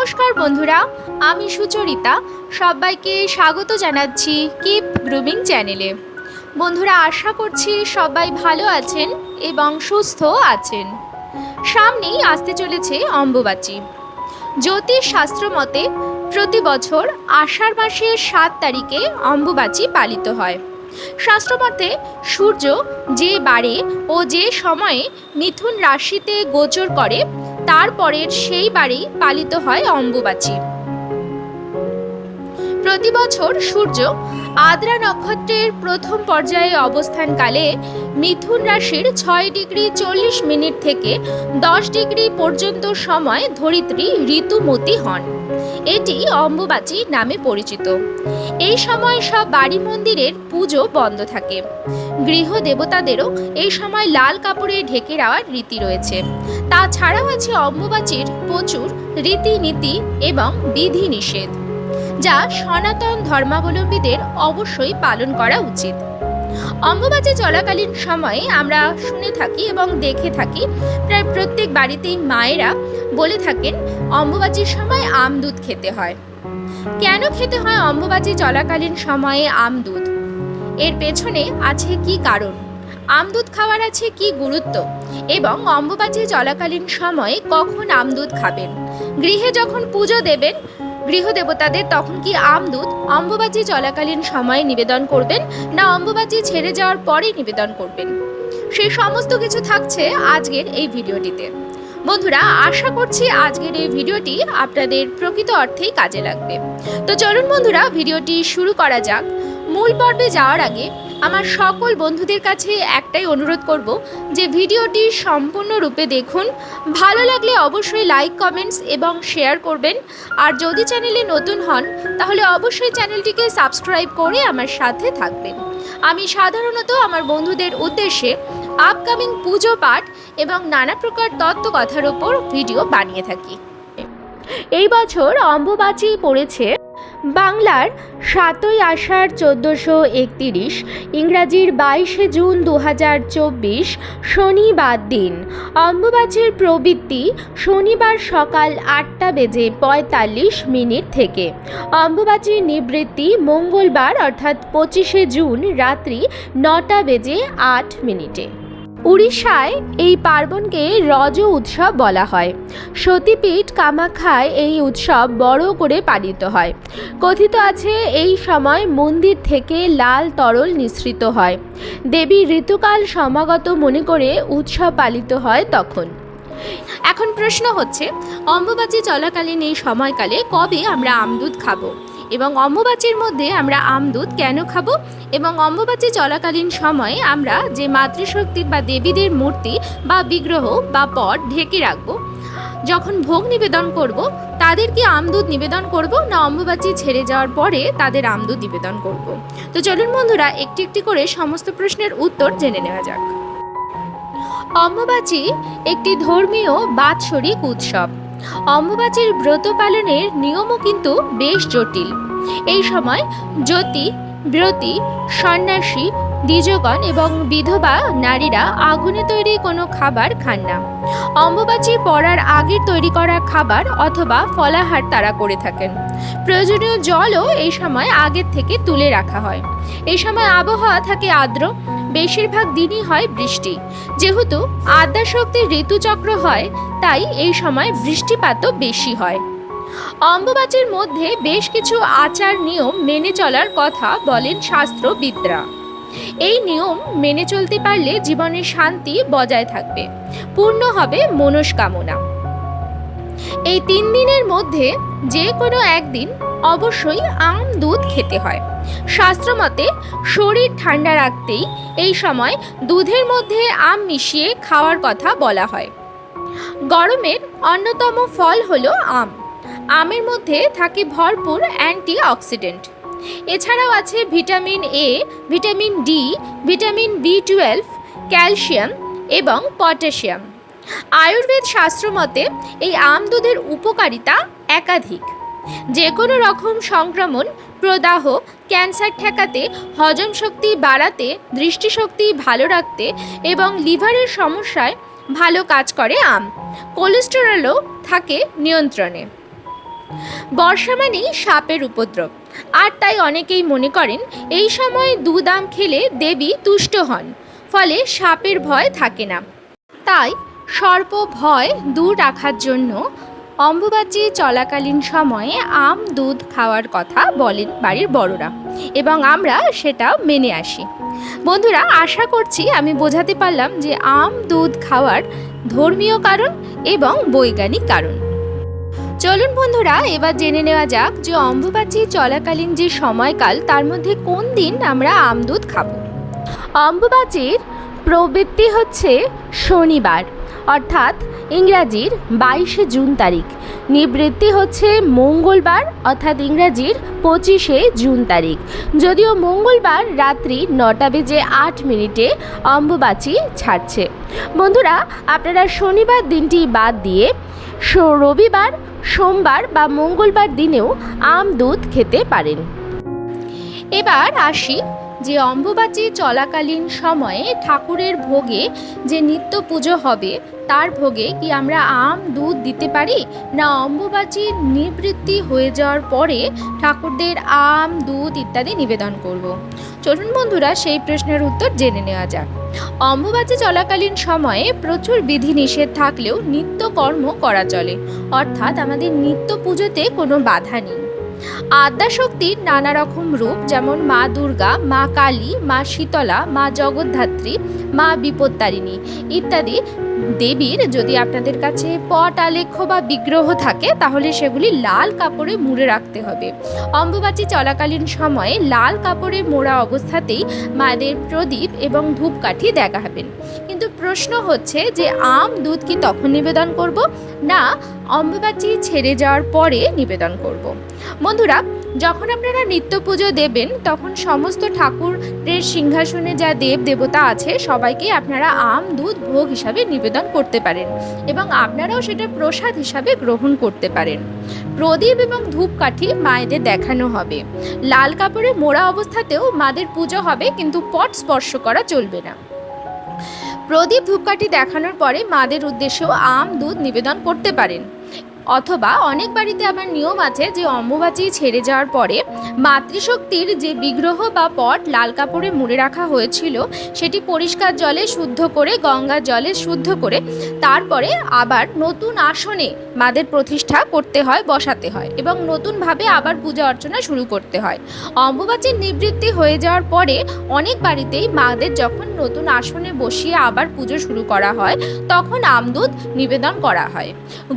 নমস্কার বন্ধুরা, আমি সুচরিতা। সবাইকে স্বাগত জানাচ্ছি কিপ গ্রুমিং চ্যানেলে। বন্ধুরা, আশা করছি সবাই ভালো আছেন এবং সুস্থ আছেন। সামনেই আসতে চলেছে অম্বুবাচী। জ্যোতিষ শাস্ত্র মতে, প্রতি বছর আষাঢ় মাসের সাত তারিখে অম্বুবাচী পালিত হয়। শাস্ত্রমতে সূর্য যে বারে ও যে সময়ে মিথুন রাশিতে গোচর করে তারপরের সেই বারেই পালিত হয় অম্বুবাচী। প্রতি বছর সূর্য আদ্রা নক্ষত্রের প্রথম পর্যায়ে অবস্থানকালে মিথুন রাশির ছয় ডিগ্রি চল্লিশ মিনিট থেকে দশ ডিগ্রি পর্যন্ত সময় ধরিত্রী ঋতুমতি হন। এটি অম্বুবাচী নামে পরিচিত। এই সময় সব বাড়ি মন্দিরের পুজো বন্ধ থাকে। গৃহ দেবতাদেরও এই সময় লাল কাপড়ে ঢেকে রাওয়ার রীতি রয়েছে। তাছাড়াও আছে অম্বুবাচীর প্রচুর রীতিনীতি এবং বিধি নিষেধ যা সনাতন ধর্মাবলম্বীদের অবশ্যই পালন করা উচিত। অম্বুবাচী চলাকালীন সময়ে আমরা শুনে থাকি এবং দেখে থাকি, প্রায় প্রত্যেক বাড়িতেই মায়েরা বলে থাকেন, অম্বুবাচীর সময় আম দুধ খেতে হয়। কেন খেতে হয় অম্বুবাচী চলাকালীন সময়ে আম দুধ? এর পেছনে আছে কি কারণ? আমদুধ খাওয়ার আছে কি গুরুত্ব? এবং অম্বুবাচী চলাকালীন সময়ে কখন আমদুধ খাবেন? গৃহে যখন পুজো দেবেন গৃহদেবতাদের তখন কি আমদূত অম্বুবাচী চলাকালীন সময়ে নিবেদন করবেন, না অম্বুবাচী ছেড়ে যাওয়ার পরেই নিবেদন করবেন? সেই সমস্ত কিছু থাকছে আজকের এই ভিডিওটিতে। বন্ধুরা, আশা করছি আজকের এই ভিডিওটি আপনাদের প্রকৃত অর্থেই কাজে লাগবে। তো চলুন বন্ধুরা, ভিডিওটি শুরু করা যাক। মূল পর্বে যাওয়ার আগে আমার সকল বন্ধুদের কাছে একটাই অনুরোধ করব যে ভিডিওটি সম্পূর্ণরূপে দেখুন। ভালো লাগলে অবশ্যই লাইক কমেন্টস এবং শেয়ার করবেন। আর যদি চ্যানেলে নতুন হন, তাহলে অবশ্যই চ্যানেলটিকে সাবস্ক্রাইব করে আমার সাথে থাকবেন। আমি সাধারণত আমার বন্ধুদের উদ্দেশ্যে আপকামিং পুজো পাঠ এবং নানা প্রকার তত্ত্ব কথার ওপর ভিডিও বানিয়ে থাকি। এই বছর অম্বুবাচী পড়েছে বাংলার সাতই আষাঢ় চোদ্দোশো একতিরিশ, ইংরাজির বাইশে জুন দু হাজার চব্বিশ, শনিবার দিন। অম্বুবাচীর প্রবৃত্তি শনিবার সকাল আটটা বেজে পঁয়তাল্লিশ মিনিট থেকে। অম্বুবাচীর নিবৃত্তি মঙ্গলবার অর্থাৎ পঁচিশে জুন রাত্রি নটা বেজে আট মিনিটে। উড়িষ্যায় এই পার্বণকে রজ উৎসব বলা হয়। সতীপীঠ কামাখ্যায় এই উৎসব বড় করে পালিত হয়। কথিত আছে, এই সময় মন্দির থেকে লাল তরল নিঃসৃত হয়। দেবী ঋতুকাল সমাগত মনে করে উৎসব পালিত হয় তখন। এখন প্রশ্ন হচ্ছে, অম্বুবাচী চলাকালীন এই সময়কালে কবে আমরা আমদুধ খাব? এবং অম্বুবাচীর মধ্যে আমরা আমদুধ কেন খাব? এবং অম্বুবাচী চলাকালীন সময়ে আমরা যে মাতৃশক্তির বা দেবীদের মূর্তি বা বিগ্রহ বা পট ঢেকে রাখব, যখন ভোগ নিবেদন করব, তাদের কি আমদুধ নিবেদন করব না অম্বুবাচী ছেড়ে যাওয়ার পরে তাদের আমদুধ নিবেদন করব? তো চলুন বন্ধুরা, একটি একটি করে সমস্ত প্রশ্নের উত্তর জেনে নেওয়া যাক। অম্বুবাচী একটি ধর্মীয় বাৎসরিক উৎসব। অম্বুবাচীর ব্রত পালনের নিয়মও কিন্তু বেশ জটিল। এই সময় জ্যোতি, ব্রতী, সন্ন্যাসী, দ্বিজগণ এবং বিধবা নারীরা আগুনে তৈরি কোনো খাবার খান না। অম্বুবাচী পড়ার আগের তৈরি করা খাবার অথবা ফলাহার তারা করে থাকেন। প্রয়োজনীয় জলও এই সময় আগের থেকে তুলে রাখা হয়। এই সময় আবহাওয়া থাকে আর্দ্র বেশিরভাগ দিনই হয় বৃষ্টি। যেহেতু আদ্যাশক্তির ঋতুচক্র হয়, তাই এই সময় বৃষ্টিপাতও বেশি হয়। অম্বুবাচীর মধ্যে বেশ কিছু আচার নিয়ম মেনে চলার কথা বলেন শাস্ত্রবিদরা। এই নিয়ম মেনে চলতে পারলে জীবনের শান্তি বজায় থাকবে, পূর্ণ হবে মনস্কামনা। এই তিন দিনের মধ্যে যে কোনো একদিন অবশ্যই আম দুধ খেতে হয়। শাস্ত্রমতে শরীর ঠান্ডা রাখতেই এই সময় দুধের মধ্যে আম মিশিয়ে খাওয়ার কথা বলা হয়। গরমের অন্যতম ফল হলো আম। আমের মধ্যে থাকে ভরপুর অ্যান্টি অক্সিডেন্ট এছাড়াও আছে vitamin A, vitamin D, vitamin B twelve, calcium এবং পটাশিয়াম। আয়ুর্বেদ শাস্ত্র মতে এই আম দুধের উপকারিতা একাধিক। যে কোনো রকম সংক্রমণ প্রদাহ, ক্যান্সার ঠেকাতে, হজম শক্তি বাড়াতে, দৃষ্টিশক্তি ভালো রাখতে এবং লিভারের সমস্যায় ভালো কাজ করে আম। কোলেস্টেরলও থাকে নিয়ন্ত্রণে। বর্ষা মানেই সাপের উপদ্রব। আর তাই অনেকেই মনে করেন, এই সময় দুধ আম খেলে দেবী তুষ্ট হন, ফলে সাপের ভয় থাকে না। তাই সর্প ভয় দূর রাখার জন্য অম্বুবাচী চলাকালীন সময়ে আম দুধ খাওয়ার কথা বলেন বাড়ির বড়রা এবং আমরা সেটা মেনে আসি। বন্ধুরা, আশা করছি আমি বোঝাতে পারলাম যে আম দুধ খাওয়ার ধর্মীয় কারণ এবং বৈজ্ঞানিক কারণ। চলুন বন্ধুরা, এবার জেনে নেওয়া যাক যে অম্বুবাচী চলাকালীন যে সময়কাল, তার মধ্যে কোন দিন আমরা আম দুধ খাব। অম্বুবাচীর প্রবৃত্তি হচ্ছে শনিবার। অর্থাৎ ইংরাজির বাইশে জুন তারিখ। নিবৃত্তি হচ্ছে মঙ্গলবার, অর্থাৎ ইংরাজির পঁচিশে জুন তারিখ। যদিও মঙ্গলবার রাত্রি নটা বেজে আট মিনিটে অম্বুবাচী ছাড়ছে। বন্ধুরা, আপনারা শনিবার দিনটি বাদ দিয়ে রবিবার, সোমবার বা মঙ্গলবার দিনেও আম দুধ খেতে পারেন। এবার আসি যে অম্বুবাচী চলাকালীন সময়ে ঠাকুরের ভোগে যে নিত্য পুজো হবে, তার ভোগে কি আমরা আম, দুধ দিতে পারি? না অম্বুবাচীর নিবৃত্তি হয়ে যাওয়ার পরে ঠাকুরদের আম, দুধ ইত্যাদি নিবেদন করব। চলুন বন্ধুরা, সেই প্রশ্নের উত্তর জেনে নেওয়া যাক। অম্বুবাচী চলাকালীন সময়ে প্রচুর বিধি নিষেধ থাকলেও নিত্য কর্ম করা চলে। অর্থাৎ আমাদের নিত্য পুজোতে কোনো বাধা নেই। আদ্যাশক্তির নানা রকম রূপ যেমন মা দুর্গা, মা কালী, মা শীতলা, মা জগদ্ধাত্রী, মা বিপত্তারিণী ইত্যাদি দেবীর যদি আপনাদের কাছে পট আলেখ্য বা বিগ্রহ থাকে, তাহলে সেগুলি লাল কাপড়ে মুড়ে রাখতে হবে অম্বুবাচী চলাকালীন সময়ে লাল কাপড়ে মোড়া অবস্থাতেই মায়েদের প্রদীপ এবং ধূপকাঠি দেখাবেন কিন্তু প্রশ্ন হচ্ছে যে, আম, দুধ কি তখন নিবেদন করব, না অম্বুবাচী ছেড়ে যাওয়ার পরে নিবেদন করব। বন্ধুরা যখন আপনারা নিত্য পুজো দেবেন, তখন সমস্ত ঠাকুরের সিংহাসনে যা দেব দেবতা আছে, সবাইকে আপনারা আম, দুধ, ভোগ হিসাবে নিবেদন করতে পারেন এবং আপনারাও সেটা প্রসাদ হিসাবে গ্রহণ করতে পারেন। প্রদীপ এবং ধূপকাঠি মায়েদের দেখানো হবে। লাল কাপড়ে মোড়া অবস্থাতেও মাদের পুজো হবে, কিন্তু পট স্পর্শ করা চলবে না। প্রদীপ, ধূপকাঠি দেখানোর পরে মাদের উদ্দেশ্যেও আম, দুধ নিবেদন করতে পারেন। অথবা অনেক বাড়িতে আবার নিয়ম আছে যে অম্বুবাচী ছেড়ে যাওয়ার পরে মাতৃশক্তির যে বিগ্রহ বা পট লাল কাপড়ে মুড়ে রাখা হয়েছিল, সেটি পরিষ্কার জলে শুদ্ধ করে গঙ্গার জলে শুদ্ধ করে, তারপরে আবার নতুন আসনে মাদের প্রতিষ্ঠা করতে হয়, বসাতে হয় এবং নতুনভাবে আবার পূজা অর্চনা শুরু করতে হয়। অম্বুবাচীর নিবৃত্তি হয়ে যাওয়ার পরে অনেক বাড়িতেই মাদের যখন নতুন আসনে বসিয়ে আবার পুজো শুরু করা হয়, তখন আমদুধ নিবেদন করা হয়।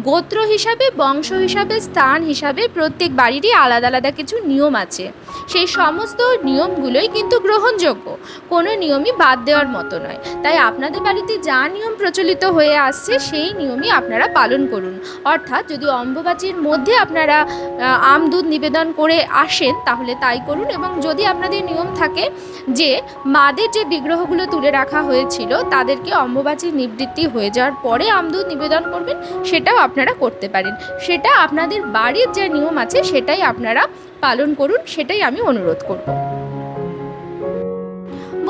গোত্র হিসাবে, বংশ হিসাবে, স্থান হিসাবে প্রত্যেক বাড়িরই আলাদা আলাদা কিছু নিয়ম আছে। সেই সমস্ত নিয়মগুলোই কিন্তু গ্রহণযোগ্য। কোনো নিয়মই বাদ দেওয়ার মতো নয়। তাই আপনাদের বাড়িতে যা নিয়ম প্রচলিত হয়ে আসছে, সেই নিয়মই আপনারা পালন করুন। অর্থাৎ যদি অম্বুবাচীর মধ্যে আপনারা আম দুধ নিবেদন করে আসেন, তাহলে তাই করুন। এবং যদি আপনাদের নিয়ম থাকে যে মাদের যে বিগ্রহগুলো তুলে রাখা হয়েছিল, তাদেরকে অম্বুবাচীর নিবৃত্তি হয়ে যাওয়ার পরে আমদুধ নিবেদন করবেন, সেটাও আপনারা করতে পারেন। সেটা আপনাদের বাড়ির যে নিয়ম আছে, সেটাই আপনারা পালন করুন, সেটাই আমি অনুরোধ করব।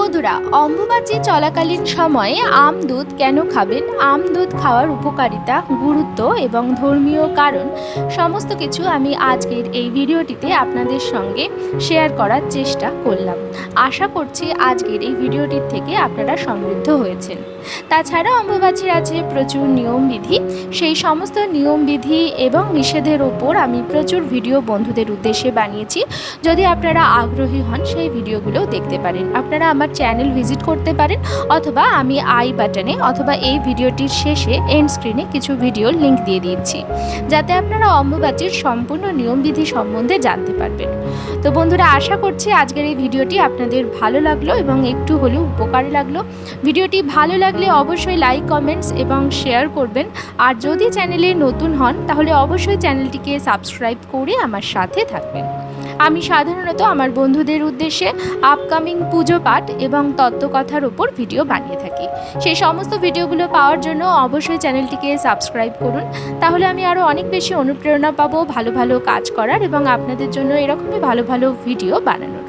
বন্ধুরা, অম্বুবাচী চলাকালীন সময়ে আম দুধ কেন খাবেন? আম দুধ খাওয়ার উপকারিতা, গুরুত্ব এবং ধর্মীয় কারণ সমস্ত কিছু আমি আজকের এই ভিডিওটিতে আপনাদের সঙ্গে শেয়ার করার চেষ্টা করলাম। আশা করছি আজকের এই ভিডিওটির থেকে আপনারা সমৃদ্ধ হয়েছেন। তাছাড়া অম্বুবাচীর আছে প্রচুর নিয়মবিধি সেই সমস্ত নিয়মবিধি এবং নিষেধের ওপর আমি প্রচুর ভিডিও বন্ধুদের উদ্দেশ্যে বানিয়েছি। যদি আপনারা আগ্রহী হন, সেই ভিডিওগুলোও দেখতে পারেন। আপনারা আমার চ্যানেল ভিজিট করতে পারেন, অথবা আমি আই বাটনে অথবা এই ভিডিওটির শেষে এন্ড স্ক্রিনে কিছু ভিডিওর লিংক দিয়ে দিচ্ছি যাতে আপনারা অম্বুবাচীর সম্পূর্ণ নিয়মবিধি সম্বন্ধে জানতে পারবেন। তো বন্ধুরা, আশা করছি আজকের এই ভিডিওটি আপনাদের ভালো লাগল এবং একটু হলেও উপকারে লাগল। ভিডিওটি ভালো লাগলে অবশ্যই লাইক কমেন্টস এবং শেয়ার করবেন। আর যদি চ্যানেলে নতুন হন, তাহলে অবশ্যই চ্যানেলটিকে সাবস্ক্রাইব করে আমার সাথে থাকবেন। আমি সাধারণত আমার বন্ধুদের উদ্দেশ্যে আপকামিং পুজো পাঠ এবং তত্ত্বকথার ওপর ভিডিও বানিয়ে থাকি। সেই সমস্ত ভিডিওগুলো পাওয়ার জন্য অবশ্যই চ্যানেলটিকে সাবস্ক্রাইব করুন। তাহলে আমি আরও অনেক বেশি অনুপ্রেরণা পাবো ভালো ভালো কাজ করার এবং আপনাদের জন্য এরকমই ভালো ভালো ভিডিও বানানোর।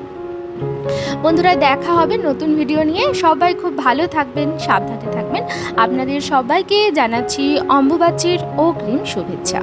বন্ধুরা, দেখা হবে নতুন ভিডিও নিয়ে। সবাই খুব ভালো থাকবেন, সাবধানে থাকবেন। আপনাদের সবাইকে জানাচ্ছি অম্বুবাচীর অগ্রিম শুভেচ্ছা।